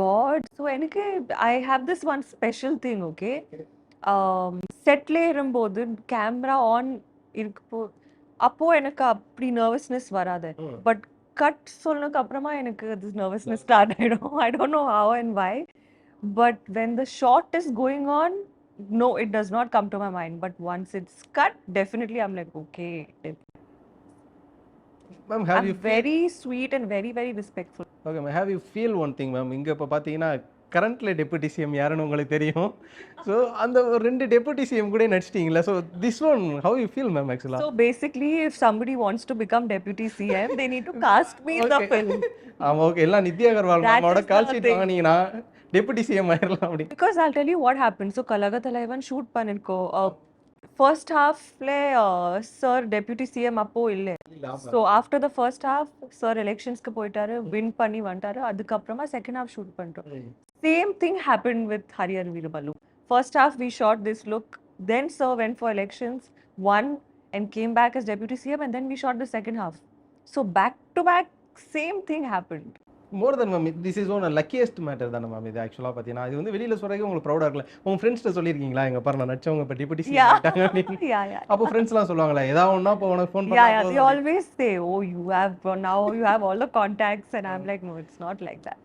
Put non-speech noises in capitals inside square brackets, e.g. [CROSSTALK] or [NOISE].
God so எனக்கு I have this one special thing okay settle ஏறும்போது camera on இருக்கப்போ அப்போ எனக்கு அப்படி நர்வஸ்னஸ் வராது. ம். பட் கட் சொன்னதுக்கு அப்புறமா எனக்கு அது நர்வஸ்னஸ் ஸ்டார்ட் ஆயிடும். I don't know how and why but when the shot is going on no it does not come to my mind. But once it's cut definitely i'm like okay ma'am have you very sweet and very very respectful okay ma'am have you feel one thing ma'am இங்கே இப்போ பார்த்தீங்கன்னா கரண்ட்ல deputy CM யாருன்னு உங்களுக்கு தெரியும் so அந்த ஒரு ரெண்டு டெபுட்டி சிஎம் கூட நடிச்சிட்டீங்களா so this one how you feel ma'am ஆக்சுவலாக if somebody wants to become deputy CM, they need to cast me in the Okay. film. ஆமாம் ஓகே எல்லாம் நித்யா அகர்வால் மேமோட கால் ஷீட். வாங்கினீங்கன்னா டெபுட்டி சிஎம் ஆயிடலாம் அப்படி I'll tell you what happened. So Kalaga Talaivan shoot panirko. Uh, first half le uh, sir deputy CM appo ille. So after the first half, sir elections க்கு போயிட்டாரு win பண்ணி வந்துட்டாரு அதுக்கப்புறமா second half shoot பண்ணிட்டோம் same thing happened with Hariyar Veerabalu. First half we shot this look, then sir went for elections, won and came back as deputy CM, and then we shot the second half. So back to back, same thing happened. more then ma'am this is one luckiest matter தானே ma'am இது ஆக்சுவலாக பார்த்தீங்கன்னா இது வந்து வெளியில் சொல்கிறதுக்கு உங்களுக்கு ப்ரௌடாக இருக்கல. உங்கள் ஃப்ரெண்ட்ஸ்ட்ட சொல்லியிருக்கீங்களா? எங்கள் பாரு நான் நடிச்சவங்க இப்போ டெபுட்டி. [LAUGHS] அப்போ ஃப்ரெண்ட்ஸ்லாம் சொல்லுவாங்களா ஏதாவது ஒன்றா இப்போ உனக்கு ஃபோன் பண்ணா always say, "Oh, you have now you have all the contacts," and I'm like, "No, it's not like that."